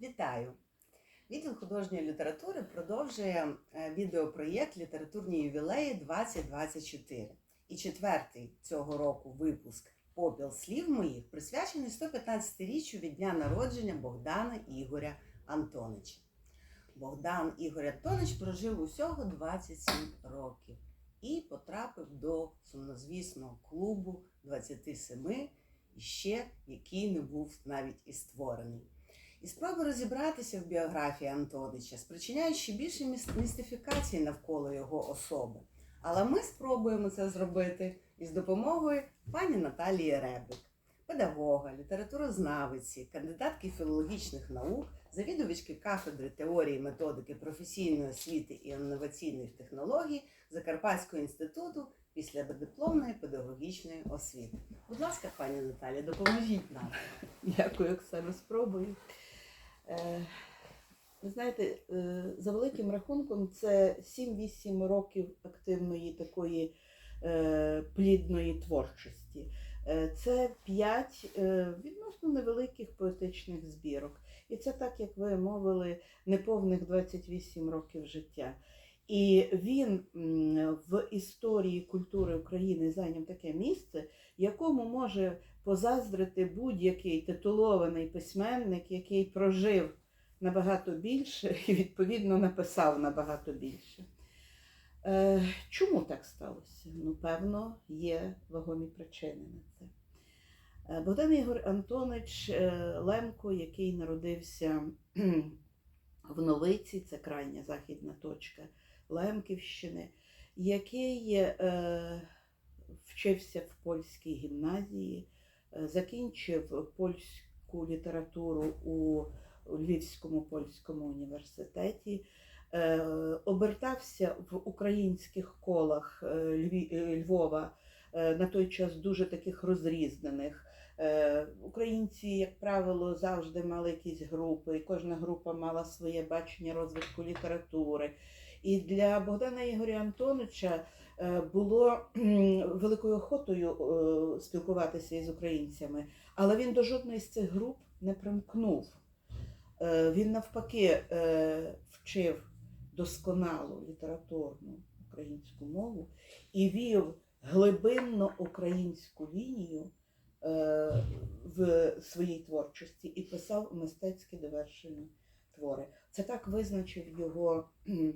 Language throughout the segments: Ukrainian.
Вітаю! Відділ художньої літератури продовжує е, відеопроєкт Літературні ювілеї 2024. І четвертий цього року випуск Попіл слів моїх присвячений 115-річчю від дня народження Богдана Ігоря Антонича. Богдан Ігор Антонич прожив усього 27 років і потрапив до сумнозвісного клубу 27, ще який не був навіть і створений. І спроби розібратися в біографії Антонича спричиняють ще більше міс- містифікації навколо його особи. Але ми спробуємо це зробити із допомогою пані Наталії Ребик, педагога, літературознавиці, кандидатки філологічних наук, завідувачки кафедри теорії методики професійної освіти і інноваційних технологій Закарпатського інституту післядипломної педагогічної освіти. Будь ласка, пані Наталі, допоможіть нам. Дякую, Оксана, спробую. Е, Ви знаєте, е, за великим рахунком, це 7-8 років активної такої е, плідної творчості. Це 5 відносно невеликих поетичних збірок. І це так, як ви мовили, неповних 28 років життя. І він в історії культури України зайняв таке місце, якому може позаздрити будь-який титулований письменник, який прожив набагато більше і, відповідно, написав набагато більше. Е, чому так сталося? Ну, певно, є вагомі причини на це. Е, Богдан Ігор Антонич е, Лемко, який народився в Новиці, це крайня західна точка Лемківщини, який е, вчився в польській гімназії, е, закінчив польську літературу у Львівському польському університеті, е, обертався в українських колах е, Львова на той час дуже таких розрізнених. Українці, як правило, завжди мали якісь групи, і кожна група мала своє бачення розвитку літератури. І для Богдана Ігоря Антоновича було великою охотою е, спілкуватися із українцями, але він до жодної з цих груп не примкнув. Е, Він навпаки е, вчив досконалу літературну українську мову і вів глибинно українську лінію е, в своїй творчості і писав мистецькі довершені твори. Це так визначив його, е,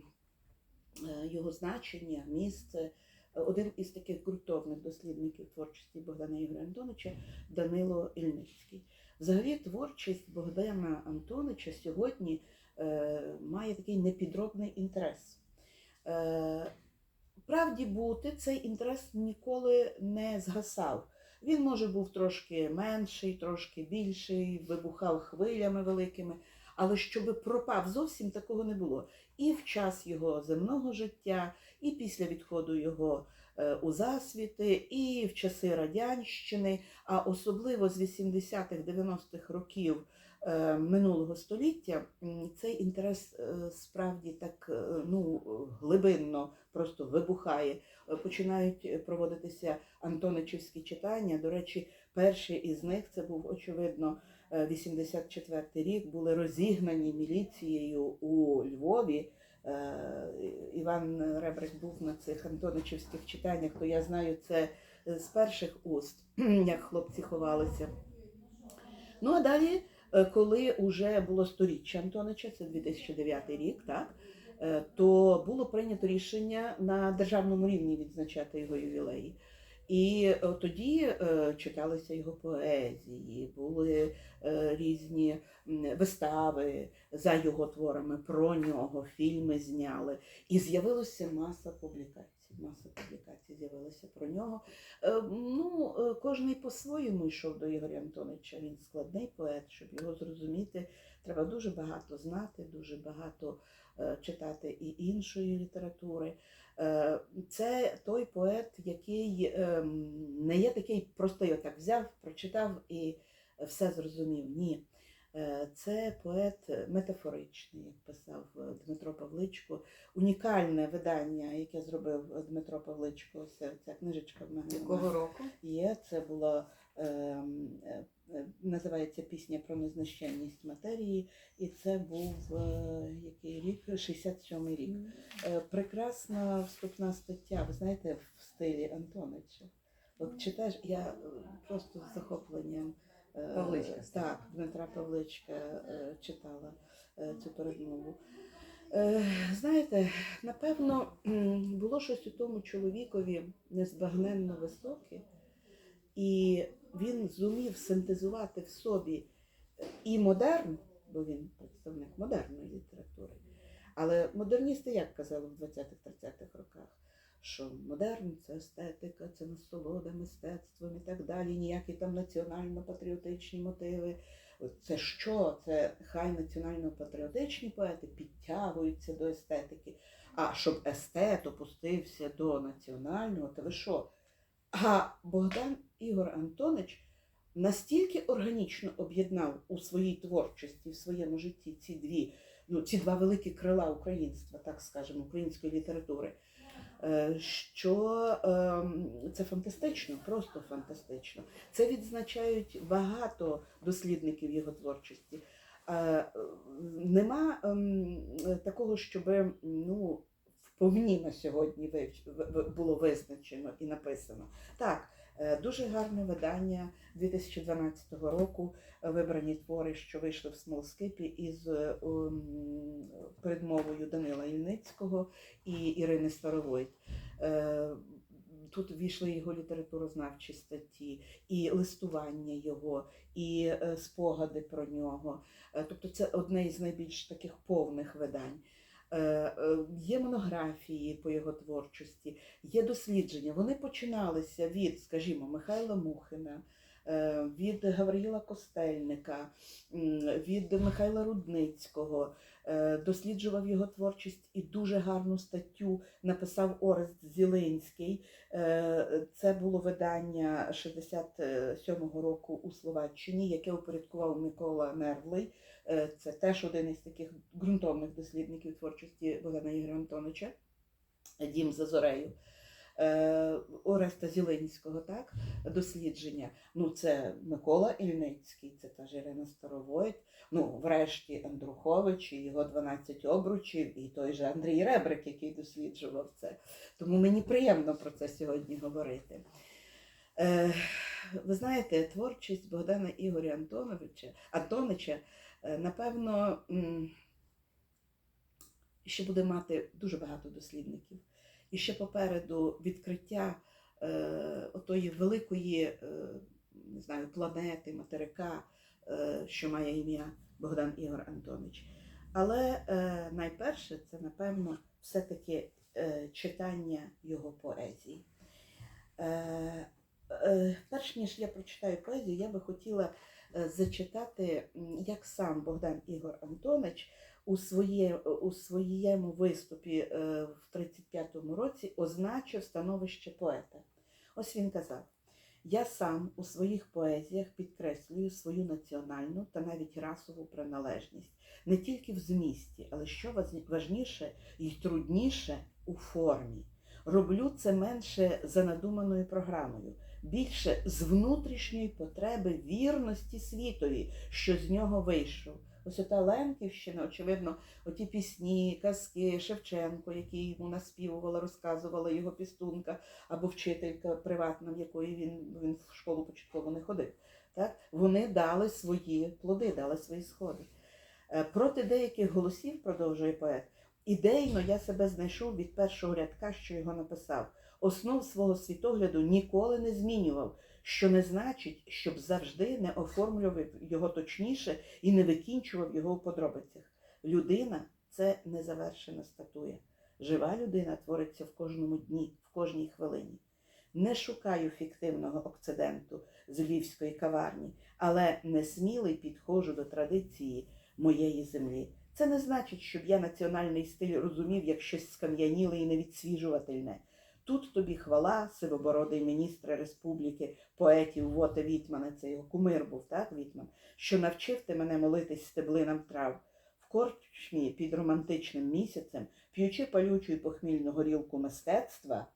його значення, місце. Один із таких ґрунтовних дослідників творчості Богдана Ігоря Антоновича Данило Ільницький. Взагалі, творчість Богдана Антонича сьогодні е, має такий непідробний інтерес. Е, правді бути, цей інтерес ніколи не згасав. Він, може, був трошки менший, трошки більший, вибухав хвилями великими, але щоб пропав зовсім такого не було. І в час його земного життя, і після відходу його е, у засвіти, і в часи радянщини, а особливо з 80-х, 90-х років е, минулого століття, цей інтерес е, справді так ну, глибинно просто вибухає. Починають проводитися антоничівські читання. До речі, перший із них це був очевидно 84 рік. Були розігнані міліцією у Львові. Е, Іван Ребрик був на цих антоничівських читаннях, то я знаю це з перших уст, як хлопці ховалися. Ну а далі, е, коли вже було сторіччя Антонича, це 2009 рік, так, е, то було прийнято рішення на державному рівні відзначати його ювілеї. І е, тоді е, читалися його поезії, були е, різні вистави за його творами, про нього, фільми зняли. І з'явилася маса публікацій. Маса публікацій з'явилася про нього. Е, Ну, е, кожний по-своєму йшов до Ігоря Антоновича. Він складний поет, щоб його зрозуміти. Треба дуже багато знати, дуже багато е, читати і іншої літератури. Це той поет, який ем, не є такий простий, отак взяв, прочитав і все зрозумів. Ні. Е, Це поет метафоричний, як писав е, Дмитро Павличко. Унікальне видання, яке зробив е, Дмитро Павличко. Це ця книжечка в мене Якого року? є. Це було ем, е, е, називається пісня про незнищенність матерії, і це був е, який рік? 67-й рік. Е, Прекрасна вступна стаття, ви знаєте, в стилі Антонича. От читаєш, я е, просто з захопленням е, Павличка. так, Дмитра Павличка е, читала е, цю передмову. Е, Знаєте, напевно, було щось у тому чоловікові незбагненно високе, і він зумів синтезувати в собі і модерн, бо він представник модерної літератури. Але модерністи як казали в 20-30-х роках, що модерн це естетика, це насолода мистецтвом і так далі, ніякі там національно-патріотичні мотиви. Це що? Це хай національно-патріотичні поети підтягуються до естетики. А щоб естет опустився до національного, то ви що? А Богдан Ігор Антонич настільки органічно об'єднав у своїй творчості, в своєму житті ці дві, ну, ці два великі крила українства, так скажемо, української літератури, що ем, це фантастично, просто фантастично. Це відзначають багато дослідників його творчості. Е, Нема ем, такого, щоб ну, вповні на сьогодні було визначено і написано. Так, е, дуже гарне видання 2012 року. е, Вибрані твори, що вийшли в смолскипі із е, передмовою Данила Ільницького і Ірини Старовойт. Е, Тут війшли його літературознавчі статті, і листування його, і е, спогади про нього. Е, Тобто це одне із найбільш таких повних видань. Е, е, Є монографії по його творчості, є дослідження. Вони починалися від, скажімо, Михайла Мухина, від Гавриїла Костельника, від Михайла Рудницького. Е, Досліджував його творчість і дуже гарну статтю написав Орест Зілинський. Е, Це було видання 67-го року у Словаччині, яке упорядкував Микола Нервлий. Е, Це теж один із таких ґрунтовних дослідників творчості Богдана Ігоря Антоновича, Дім за зорею. Е, Ореста Зіленського, так, дослідження. Ну, це Микола Ільницький, це та ж Ірина Старовойт, ну, врешті Андрухович і його 12 обручів, і той же Андрій Ребрик, який досліджував це. Тому мені приємно про це сьогодні говорити. Е, ви знаєте, творчість Богдана Ігоря Антоновича, Антонича, е, напевно, ще буде мати дуже багато дослідників. І ще попереду відкриття е, отої великої е, не знаю, планети, материка, е, що має ім'я Богдан Ігор Антонич. Але найперше це, напевно, все-таки читання його поезії. Перш ніж я прочитаю поезію, я би хотіла зачитати, як сам Богдан Ігор Антонич у, своє, у своєму виступі е, в 35-му році означив становище поета. Ось він казав: Я сам у своїх поезіях підкреслюю свою національну та навіть расову приналежність не тільки в змісті, але що важніше і трудніше у формі. Роблю це менше за надуманою програмою, більше з внутрішньої потреби вірності світові, що з нього вийшов. Ось ота Ленківщина, очевидно, оті пісні, казки Шевченко, які йому наспівувала, розказувала його пістунка або вчителька приватна, в якої він, він в школу початково не ходив. Так? Вони дали свої плоди, дали свої сходи. Е, Проти деяких голосів, продовжує поет, ідейно я себе знайшов від першого рядка, що його написав. Основ свого світогляду ніколи не змінював, що не значить, щоб завжди не оформлював його точніше і не викінчував його у подробицях. Людина це незавершена статуя. Жива людина твориться в кожному дні, в кожній хвилині. Не шукаю фіктивного окциденту з львівської каварні, але несмілий підходжу до традиції моєї землі. Це не значить, щоб я національний стиль розумів як щось скам'яніле і невідсвіжувательне. Тут тобі хвала, сивобородий міністр республіки, поетів Вота Вітмана, це його кумир був, так, Вітман, що навчив ти мене молитись стеблинам трав. В корчмі під романтичним місяцем, п'ючи палючу і похмільну горілку мистецтва,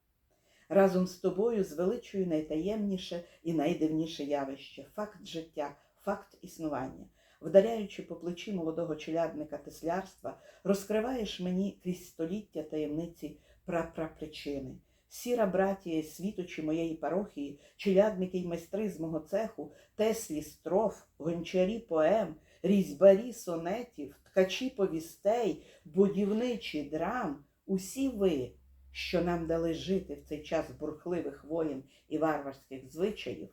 разом з тобою звеличую найтаємніше і найдивніше явище факт життя, факт існування. Вдаряючи по плечі молодого челядника теслярства, розкриваєш мені крізь століття таємниці прапрапричини. Сіра братія світочі моєї парохії, челядники й майстри з мого цеху, теслі строф, гончарі поем, різьбарі сонетів, ткачі повістей, будівничі драм, усі ви, що нам дали жити в цей час бурхливих воєн і варварських звичаїв,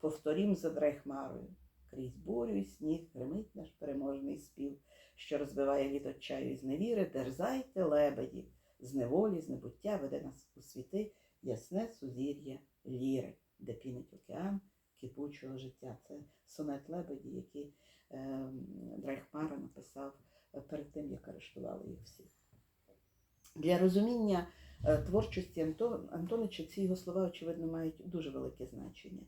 повторім за драйхмарою. Крізь бурю і сніг гримить наш переможний спів, що розбиває лід отчаю і зневіри, дерзайте, лебеді, з неволі, з небуття веде нас у світи ясне сузір'я ліри, де пінить океан кипучого життя. Це сонет лебеді, який е, Драйхмара написав е, перед тим, як арештували їх всіх. Для розуміння е, творчості Антон, Антонича ці його слова, очевидно, мають дуже велике значення.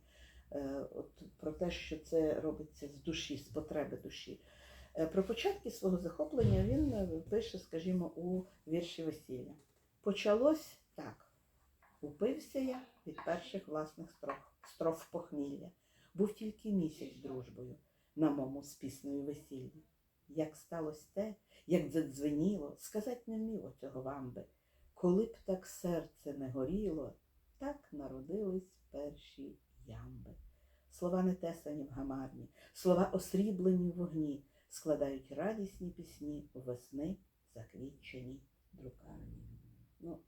Е, От про те, що це робиться з душі, з потреби душі. Е, Про початки свого захоплення він е, пише, скажімо, у вірші весілля. Почалось так. Упився я від перших власних строф, строф похмілля. Був тільки місяць дружбою на мому з піснею весіллі. Як сталося те, як задзвеніло, сказать не вміло цього вам би. Коли б так серце не горіло, так народились перші ямби. Слова не тесані в гамарні, слова осріблені в вогні, складають радісні пісні весни, заквітчені друкарні. Ну,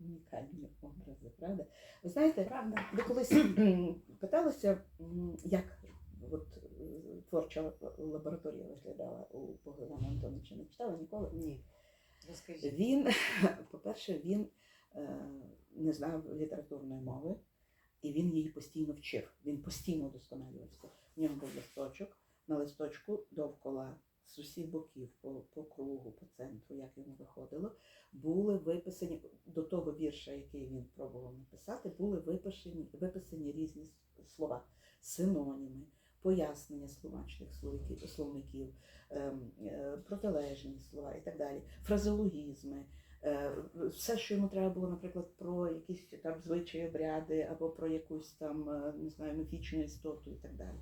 унікальні образи, правда? Ви знаєте, Правда? ви колись питалися, як от, творча лабораторія виглядала у Богдана Антоновича? Не читали ніколи? Ні. Розкажіть. Він, по-перше, він е, не знав літературної мови, і він її постійно вчив. Він постійно вдосконалювався. У нього був листочок, на листочку довкола з усіх боків, по, по кругу, по центру, як йому виходило, були виписані до того вірша, який він пробував написати, були виписані, виписані різні слова, синоніми, пояснення словачних словників, ем, е, протилежні слова і так далі, фразеологізми. Е, Все, що йому треба було, наприклад, про якісь там звичаї, обряди або про якусь там е, не знаю, міфічну істоту і так далі.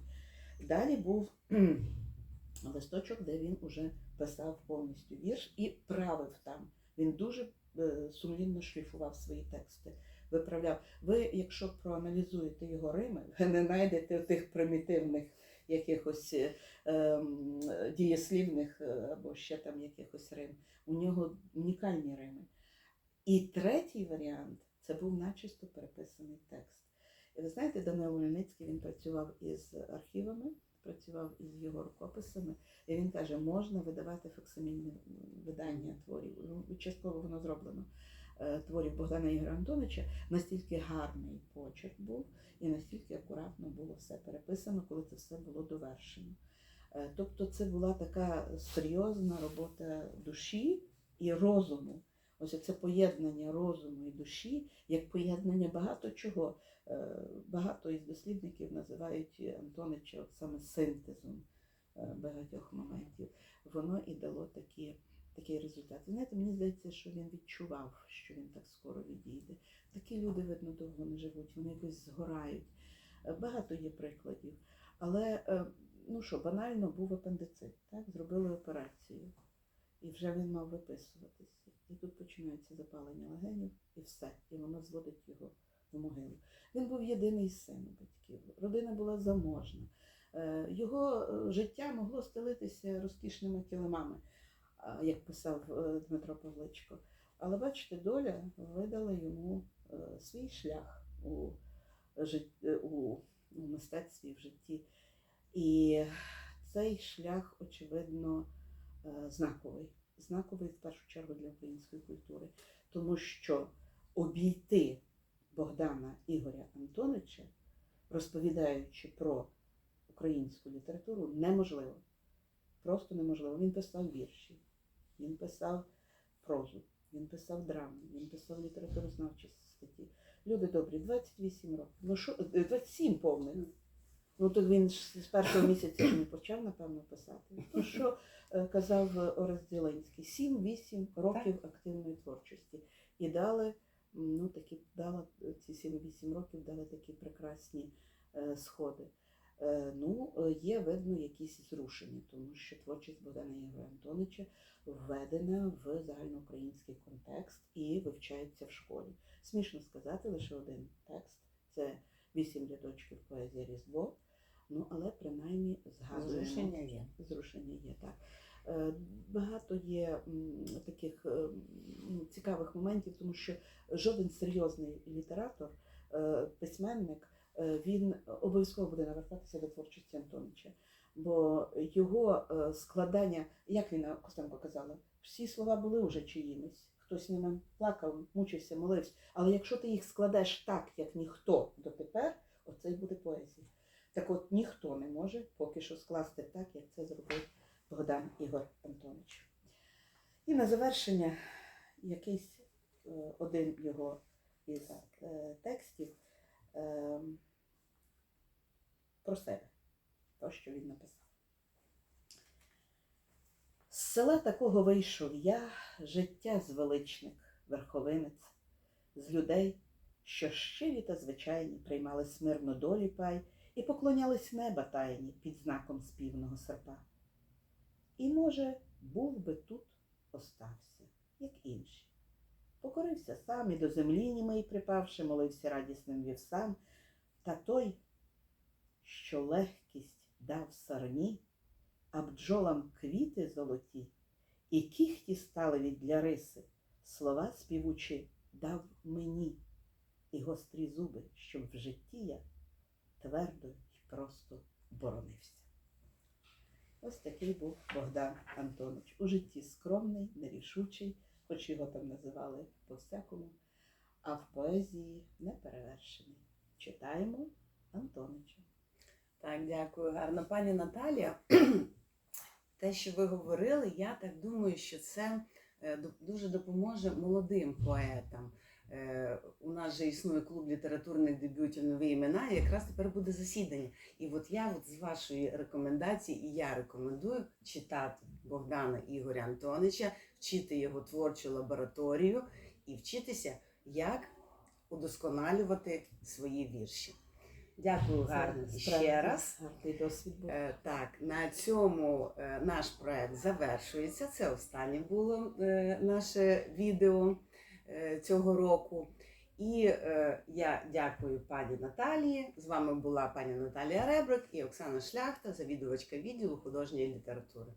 Далі був листочок, де він уже писав повністю вірш і правив там. Він дуже е, сумлінно шліфував свої тексти, виправляв. Ви, якщо проаналізуєте його рими, ви не знайдете тих примітивних якихось е, ем, дієслівних е, або ще там якихось рим. У нього унікальні рими. І третій варіант це був начисто переписаний текст. Ви знаєте, Данило Мельницький він працював із архівами, працював із його рукописами, і він каже, можна видавати факсимільне видання творів. Ну, Частково воно зроблено е, творів Богдана Ігоря Антоновича. Настільки гарний почерк був, і настільки акуратно було все переписано, коли це все було довершено. Е, Тобто це була така серйозна робота душі і розуму. Ось це поєднання розуму і душі, як поєднання багато чого. Е, Багато із дослідників називають Антонича саме синтезом е, багатьох моментів. Воно і дало такі, такий результат. Знаєте, мені здається, що він відчував, що він так скоро відійде. Такі люди, видно, довго не живуть, вони якось згорають. Е, Багато є прикладів. Але ну що, банально був апендицит, так? Зробили операцію. І вже він мав виписуватися. І тут починається запалення легенів, і все. І воно зводить його в могилу. Він був єдиний син у батьків. Родина була заможна. Е, Його е, життя могло стелитися розкішними килимами, як писав е, Дмитро Павличко. Але бачите, доля видала йому свій шлях у, у, у мистецтві, в житті. І цей шлях, очевидно, знаковий. Знаковий в першу чергу для української культури, тому що обійти Богдана Ігоря Антонича, розповідаючи про українську літературу, неможливо. Просто неможливо. Він писав вірші, він писав прозу, він писав драми, він писав літературознавчі статті. Люди добрі, 28 років. Ну що, е, 27 повних. Ну то він з першого місяця ж не почав, напевно, писати. То що е, казав Орест Зеленський? 7-8 років активної творчості. І дали, ну такі дала ці 7-8 років дали такі прекрасні е, сходи. Е, Ну, є видно якісь зрушення, тому що творчість Богдана Ігоря Антонича введена в загальноукраїнський контекст і вивчається в школі. Смішно сказати, лише один текст це вісім рядочків поезії Різдво. Ну, але принаймні згадуємо. Зрушення є. Зрушення є, так. Е, Багато є таких е, ну, цікавих моментів, тому що жоден серйозний літератор, е, письменник, він обов'язково буде навертатися до творчості Антонича. Бо його складання, як Ліна Костенко казала, всі слова були вже чиїмись. Хтось ними плакав, мучився, молився. Але якщо ти їх складеш так, як ніхто дотепер, оце й буде поезія. Так от ніхто не може поки що скласти так, як це зробив Богдан Ігор Антонович. І на завершення якийсь е, один його із е, текстів е, про себе, то, що він написав. З села такого вийшов я, життя звеличник, верховинець, з людей, що щирі та звичайні приймали смирно долі пай і поклонялись неба тайні під знаком співного серпа. І, може, був би тут остався, як інші. Покорився сам і до землі німий припавши, молився радісним вівсам, та той, що легкість дав сарні, а бджолам квіти золоті, і кіхті стали від для риси, слова співучи дав мені, і гострі зуби, щоб в житті я твердо й просто боронився. Ось такий був Богдан Антонович. У житті скромний, нерішучий, хоч його там називали по-всякому, а в поезії неперевершений. Читаємо Антонича. Так, дякую, гарно. Пані Наталія, те, що ви говорили, я так думаю, що це е, дуже допоможе молодим поетам. Е, У нас же існує клуб літературних дебютів нові імена, і якраз тепер буде засідання. І от я от з вашої рекомендації, і я рекомендую читати Богдана Ігоря Антонича, вчити його творчу лабораторію і вчитися, як удосконалювати свої вірші. Дякую гарно ще раз. Досвід був. Е, Так, на цьому е, наш проект завершується. Це останнє було наше відео цього року. І е, я дякую пані Наталії. З вами була пані Наталія Ребрик і Оксана Шляхта, завідувачка відділу художньої літератури.